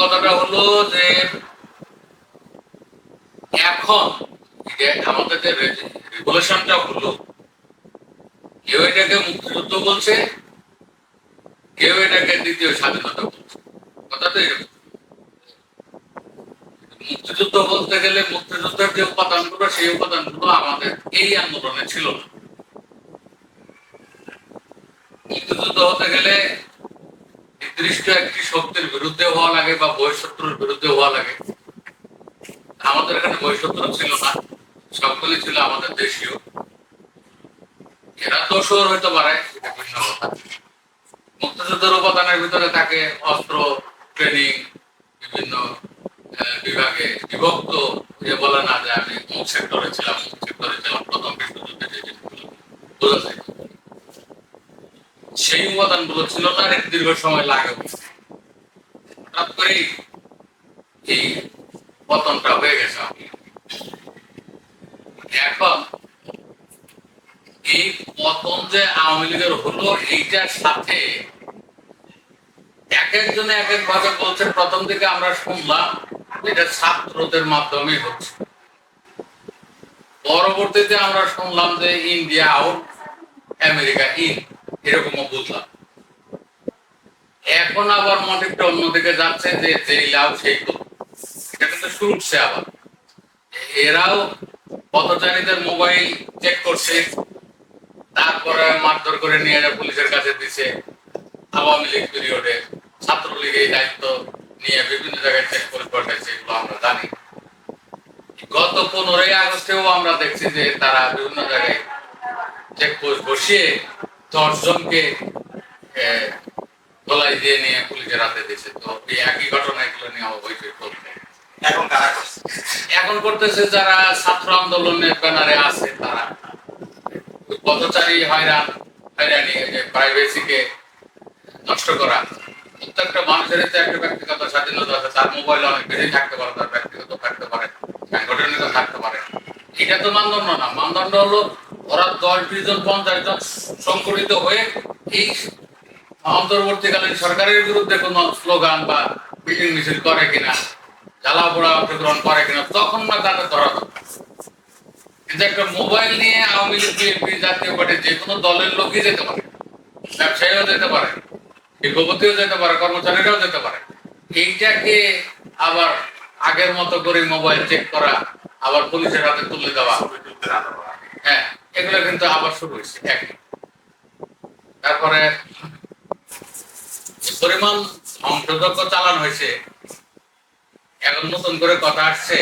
কথাটা হলো যে এখন আমাদের যে রেগুলেশনটা হলো, কেউ এটাকে মুক্তিযুদ্ধ বলছে, কেউ এটাকে দ্বিতীয় স্বাধীনতা বলছে। কথা মুক্তিযুদ্ধ বলতে গেলে মুক্তিযুদ্ধের যে উপাদানগুলো, সেই উপাদানগুলো আমাদের এই আন্দোলনে ছিল না। মুক্তিযুদ্ধ হতে গেলে নির্দিষ্ট একটি শক্তির বিরুদ্ধে হওয়া লাগে বা বহিঃশত্রুর বিরুদ্ধে হওয়া লাগে। আমাদের এখানে বহিঃশত্রু ছিল না সবগুলি ছিল আমাদের দেশীয়। এরা দোষর হইতে পারে মুক্তিযুদ্ধের উপাদানের ভিতরে থাকে অস্ত্র, ট্রেনিং, বিভিন্ন বিভাগে বিভক্ত, যে বলে না যে আমি সেক্টরে সেক্টরে ছিলাম প্রথম বিশ্বযুদ্ধে যে জিনিসগুলো বোঝা যায় সেই উপাদানগুলো ছিল আর একটু দীর্ঘ সময় লাগে। হঠাৎ এই পতনটা হয়ে গেছে এখন এই পতন যে আওয়ামী লীগের হলো, এইটার সাথে এক একজনে এক এক ভাবে বলছে, প্রথম দিকে আমরা শুনলাম এটা ছাত্রদের মাধ্যমে হচ্ছে। পরবর্তীতে আমরা শুনলাম যে ইন্ডিয়া আউট, আমেরিকা ইন, এরকমও বুঝলাম। এখন আবার মোটিভটা অন্যদিকে যাচ্ছে, যে যেই লাভ সেই। এটা কিন্তু শুনছে আবার। এরাও পথচারীদের মোবাইল চেক করছে, তারপরে মারধর করে নিয়ে যা পুলিশের কাছে দিছে আওয়ামী লীগ পিরিয়ডে। ছাত্রলীগ এই দায়িত্ব নিয়ে বিভিন্ন জায়গায় চেক করে পাঠাইছে এগুলো আমরা জানি। গত পনেরোই আগস্টেও আমরা দেখছি যে তারা বিভিন্ন জায়গায় চেকপোস্ট বসিয়ে দশ জনকে গলায় দিয়ে নিয়ে পুলিশের হাতে দিয়েছে। তো এই একই ঘটনা এগুলো নিয়ে বইতে চলছে এখন এখন করতেছে যারা ছাত্র আন্দোলনের ব্যানারে আছে তারা। পথচারী হয়রান, হয়রানি যে প্রাইভেসিকে নষ্ট করা। প্রত্যেকটা মানুষের তো একটা ব্যক্তিগত স্বাধীনতা আছে, তার মোবাইল অনেক বেশি থাকতে পারে, তার ব্যক্তিগত থাকতে পারে, সাংগঠনিক থাকতে পারে। এটা তো মানদণ্ড না। মানদণ্ড হলো ওরা দশ, বিশ জন, পঞ্চাশ জন সংগঠিত হয়ে এই অন্তর্বর্তীকালীন সরকারের বিরুদ্ধে কোনো স্লোগান বা মিটিং মিছিল করে কিনা জ্বালা পোড়া অংশগ্রহণ করে কিনা, তখন না তাদের ধরা কিন্তু একটা মোবাইল নিয়ে Awami League, BNP, Jatiya Party যে কোনো দলের লোকই যেতে পারে, ব্যবসায়ীও যেতে পারে, শিল্পপতিও যেতে পারে, কর্মচারীরাও যেতে পারে। এইটাকে আবার আগের মতো করে মোবাইল চেক করা, আবার পুলিশের হাতে তুলে দেওয়া হ্যাঁ এগুলো কিন্তু আবার শুরু হয়েছে তারপরে পরিমাণ ধ্বংসযজ্ঞ চালানো হয়েছে। এখন নতুন করে কথা আসছে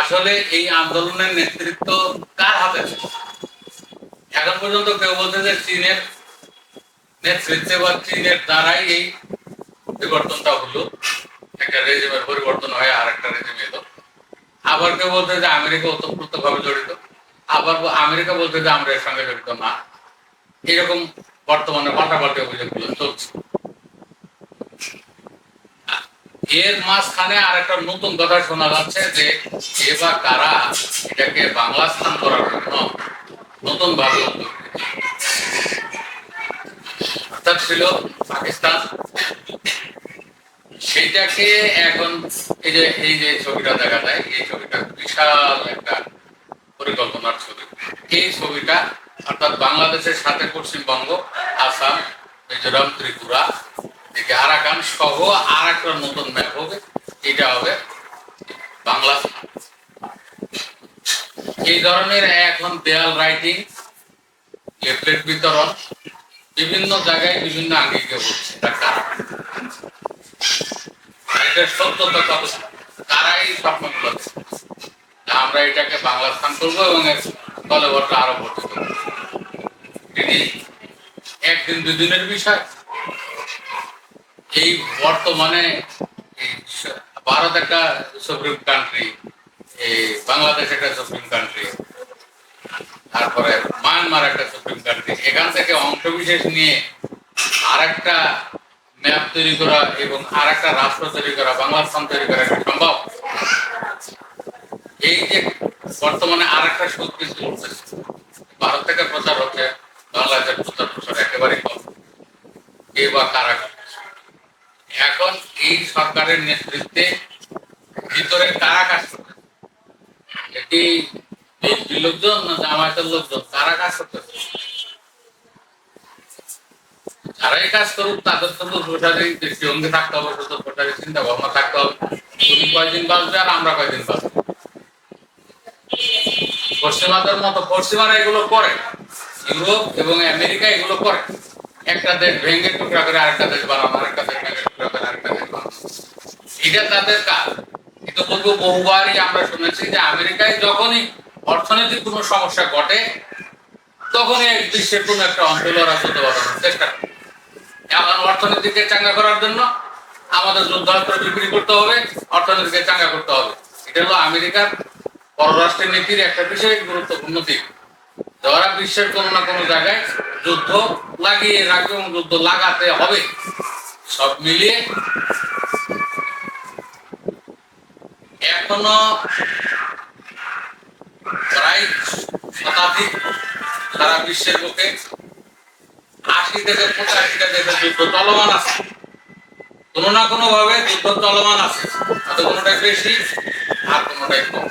আসলে এই আন্দোলনের নেতৃত্ব কার হাতে এখন পর্যন্ত কেউ বলছে যে চীনের নেতৃত্বে বা চীনের দ্বারাই এই পরিবর্তনটা হলো। একটা রেজিমের পরিবর্তন হয়ে আর একটা রেজিম এলো। আবার কেউ বলতে যে আমেরিকা ওতপ্রোত ভাবে জড়িত। আবার আমেরিকা বলতে যে আমরা এর সঙ্গে জড়িত না। এরকম বর্তমানে পাল্টাপাল্টি অভিযোগগুলো চলছে। এর মাঝখানে আর একটা নতুন কথা শোনা যাচ্ছে যে কে বা কারা এটাকে বাংলা স্থান করার জন্য নতুন ভাবে অর্থাৎ ছিল পাকিস্তান। সেটাকে এখন এই যে এই যে ছবিটা দেখা যায়, এই ছবিটা বিশাল একটা পরিকল্পনার ছবি। এই ছবিটা অর্থাৎ বাংলাদেশের সাথে পশ্চিমবঙ্গ, আসাম, মিজোরাম, ত্রিপুরা, এদিকে আরাকান সহ আর একটা নতুন ম্যাপ হবে এটা হবে বাংলা এই ধরনের এখন দেয়াল রাইটিং লিফলেট বিতরণ বিভিন্ন জায়গায় বিভিন্ন আঙ্গিকে হচ্ছে এটা কারণ এটার সত্যতা কত তারাই স্বপ্নগুলো দেখে। আমরা এটাকে বাংলা স্থান করব এবং কলেবরটা আরও করব। একদিন দুদিনের বিষয়। এই বর্তমানে ভারত একটা সুপ্রিম কান্ট্রি এই বাংলাদেশ একটা সুপ্রিম কান্ট্রি তারপরে মায়ানমার একটা সুপ্রিম কান্ট্রি এখান থেকে অংশ বিশেষ নিয়ে আর একটা ম্যাপ তৈরি করা এবং আর একটা রাষ্ট্র তৈরি করা বাংলাস্থান তৈরি করা সম্ভব? এই যে বর্তমানে আর একটা শক্তি চলতেছে ভারত থেকে প্রচার হচ্ছে বাংলাদেশের প্রচার প্রসার একেবারেই কম কে বা কারা করছে। এখন সরকারের নেতৃত্বে ভিতরে কারা কাজ এটি বিএনপির লোকজন না জামায়াতের লোকজন? কারা কাজ করতেছে? যারাই কাজ করুক, তাদের তো প্রসারী দৃষ্টিভঙ্গি থাকতে হবে, শুধু প্রসারী চিন্তা ভাবনা থাকতে হবে। তুমি কয়দিন বাঁচবে আর আমরা কয়দিন বাঁচবো? পশ্চিমাদের মতো পশ্চিমারা এগুলো করে। ইউরোপ এবং আমেরিকা এগুলো করে। একটা দেশ ভেঙে টুকরা করে আরেকটা দেশ বানানো আরেকটা দেশ ভেঙে টুকরা করে আরেকটা দেশ বানানো এটা তাদের কাজ। কিন্তু বলব বহুবারই আমরা শুনেছি যে আমেরিকায় যখনই অর্থনৈতিক কোনো সমস্যা ঘটে, তখনই বিশ্বের কোনো একটা অঞ্চল ওরা যুদ্ধ বাড়ানোর চেষ্টা করে। এখন অর্থনীতিকে চাঙ্গা করার জন্য আমাদের যুদ্ধাস্ত্র বিক্রি করতে হবে, অর্থনীতিকে চাঙ্গা করতে হবে। এটা হলো আমেরিকার পররাষ্ট্র নীতির একটা বিশেষ গুরুত্বপূর্ণ দিক। যারা বিশ্বের কোনো না কোনো জায়গায় যুদ্ধ লাগিয়ে রাখবে এবং যুদ্ধ লাগাতে হবে। সব মিলিয়ে এখনও প্রায় শতাধিক সারা বিশ্বের বুকে আশি থেকে পঁচাশিটা দেশের যুদ্ধ চলমান আছে। কোনো না কোনো ভাবে যুদ্ধ চলমান আছে। হয়তো কোনোটাই বেশি আর কোনোটাই কম।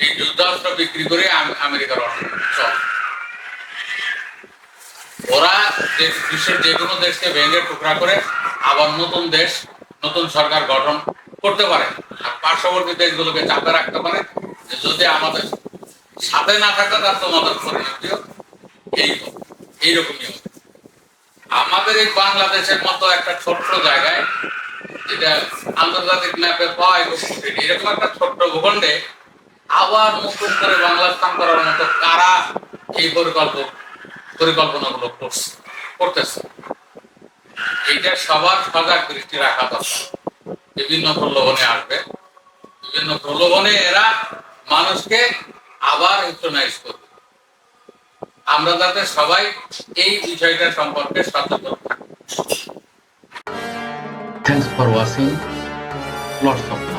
এই যুদ্ধাস্ত্র বিক্রি করে আম- আমেরিকার অর্থনীতি ওরা বিশ্বের যে কোনো দেশকে ভেঙে টুকরা করে আবার নতুন দেশ, নতুন সরকার গঠন করতে পারে। পার্শ্ববর্তী দেশগুলোকে চাপে রাখতে পারে। যদি আমাদের সাথে না থাকে তার তোমাদের এই এইরকমই হবে। আমাদের এই বাংলাদেশের মতো একটা ছোট্ট জায়গায় যেটা আন্তর্জাতিক ম্যাপে পাওয়া এরকম একটা ছোট্ট ভূখণ্ডে আবার নতুন করে বাংলা স্থান করার মতো কারা এই পরিকল্প, পরিকল্পনাগুলো করছে, করতেছে? এইটা সবার সজাগ দৃষ্টি রাখা দরকার। বিভিন্ন প্রলোভনে আসবে। বিভিন্ন প্রলোভনে এরা মানুষকে আবার হিস্টোনাইজ করবে। আমরা যাতে সবাই এই বিষয়টা সম্পর্কে সচেতন থাকি। Thanks for watching lots love.